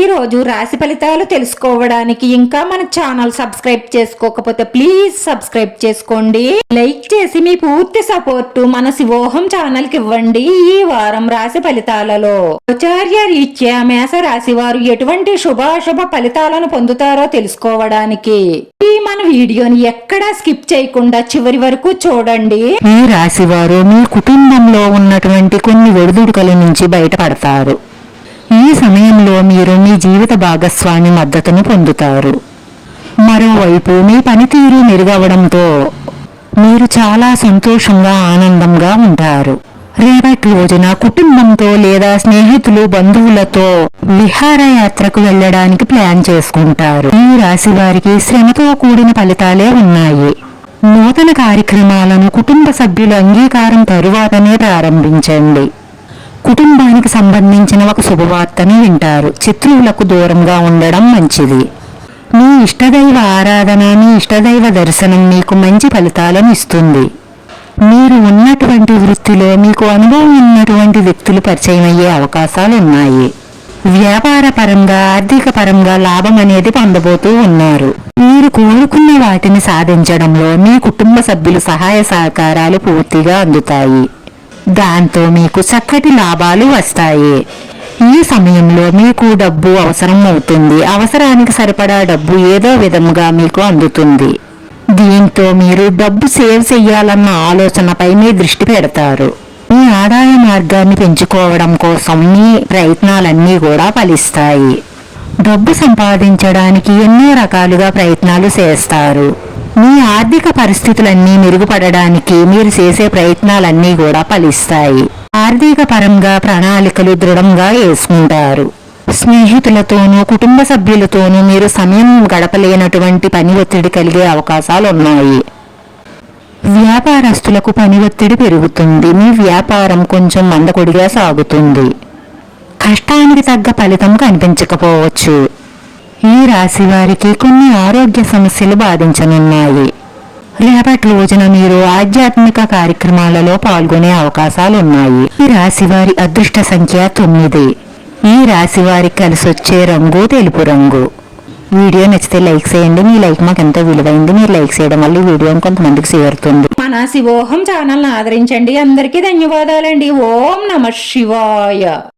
ఈరోజు రోజు రాశి ఫలితాలు తెలుసుకోవడానికి ఇంకా మన ఛానల్ సబ్స్క్రైబ్ చేసుకోకపోతే ప్లీజ్ సబ్స్క్రైబ్ చేసుకోండి. లైక్ చేసి మీ పూర్తి సపోర్టు మన శివోహం ఛానల్కి ఇవ్వండి ఈ వారం రాశి ఫలితాలలో. ఆచార్య రీత్యా మేష రాశి వారు ఎటువంటి శుభాశుభ ఫలితాలను పొందుతారో తెలుసుకోవడానికి. ఈ మన వీడియోని ఎక్కడా స్కిప్ చేయకుండా చివరి వరకు చూడండి. ఈ రాశివారు మీ కుటుంబంలో ఉన్నటువంటి కొన్ని ఒడిదుడుకల నుంచి బయటపడతారు. ఈ సమయంలో మీరు మీ జీవిత భాగస్వామి మద్దతును పొందుతారు. మరోవైపు మీ పనితీరు మెరుగవడంతో మీరు చాలా సంతోషంగా ఆనందంగా ఉంటారు. రేపటి రోజున కుటుంబంతో లేదా స్నేహితులు బంధువులతో విహారయాత్రకు వెళ్ళడానికి ప్లాన్ చేసుకుంటారు. ఈ రాశి వారికి శ్రమతో కూడిన ఫలితాలే ఉన్నాయి. నూతన కార్యక్రమాలను కుటుంబ సభ్యుల అంగీకారం తరువాతనే ప్రారంభించండి. కుటుంబానికి సంబంధించిన ఒక శుభవార్తను వింటారు. శత్రువులకు దూరంగా ఉండడం మంచిది. మీ ఇష్టదైవ ఆరాధన మీ ఇష్టదైవ దర్శనం మీకు మంచి ఫలితాలను ఇస్తుంది. మీరు ఉన్నటువంటి వృత్తిలో మీకు అనుభవం ఉన్నటువంటి వ్యక్తులు పరిచయం అయ్యే అవకాశాలు ఉన్నాయి. వ్యాపార పరంగా ఆర్థిక పరంగా లాభం అనేది పొందబోతూ ఉన్నారు. మీరు కోరుకున్న వాటిని సాధించడంలో మీ కుటుంబ సభ్యులు సహాయ సహకారాలు పూర్తిగా అందుతాయి. దాంతో మీకు చక్కటి లాభాలు వస్తాయి. ఈ సమయంలో మీకు డబ్బు అవసరం అవుతుంది. అవసరానికి సరిపడా డబ్బు ఏదో విధముగా మీకు అందుతుంది. దీంతో మీరు డబ్బు సేవ్ చేయాలన్న ఆలోచనపై మీ దృష్టి పెడతారు. మీ ఆదాయ మార్గాన్ని పెంచుకోవడం కోసం మీ ప్రయత్నాలన్నీ కూడా ఫలిస్తాయి. డబ్బు సంపాదించడానికి ఎన్నో రకాలుగా ప్రయత్నాలు చేస్తారు. మీ ఆర్థిక పరిస్థితులన్నీ మెరుగుపడడానికి మీరు చేసే ప్రయత్నాలన్నీ కూడా ఫలిస్తాయి. ఆర్థిక పరంగా ప్రణాళికలు దృఢంగా వేసుకుంటారు. స్నేహితులతోనూ కుటుంబ సభ్యులతోనూ మీరు సమయం గడపలేనటువంటి పని ఒత్తిడి కలిగే అవకాశాలు ఉన్నాయి వ్యాపారస్తులకు పని ఒత్తిడి పెరుగుతుంది. మీ వ్యాపారం కొంచెం మందకొడిగా సాగుతుంది. కష్టానికి తగ్గ ఫలితం కనిపించకపోవచ్చు. ఈ రాశి వారికి కొన్ని ఆరోగ్య సమస్యలు బాధించనున్నాయి. రేపటి రోజున మీరు ఆధ్యాత్మిక కార్యక్రమాలలో పాల్గొనే అవకాశాలు ఉన్నాయి ఈ రాశి వారి అదృష్ట సంఖ్య తొమ్మిది. ఈ రాశి వారికి కలిసొచ్చే రంగు తెలుపు రంగు. వీడియో నచ్చితే లైక్ చేయండి. మీ లైక్ మాకు ఎంతో విలువైంది. మీరు లైక్ చేయడం వల్ల వీడియో కొంతమందికి చేరుతుంది. మన శివోహం ఛానల్ ఆదరించండి. అందరికీ ధన్యవాదాలండి. ఓం నమ శివాయ.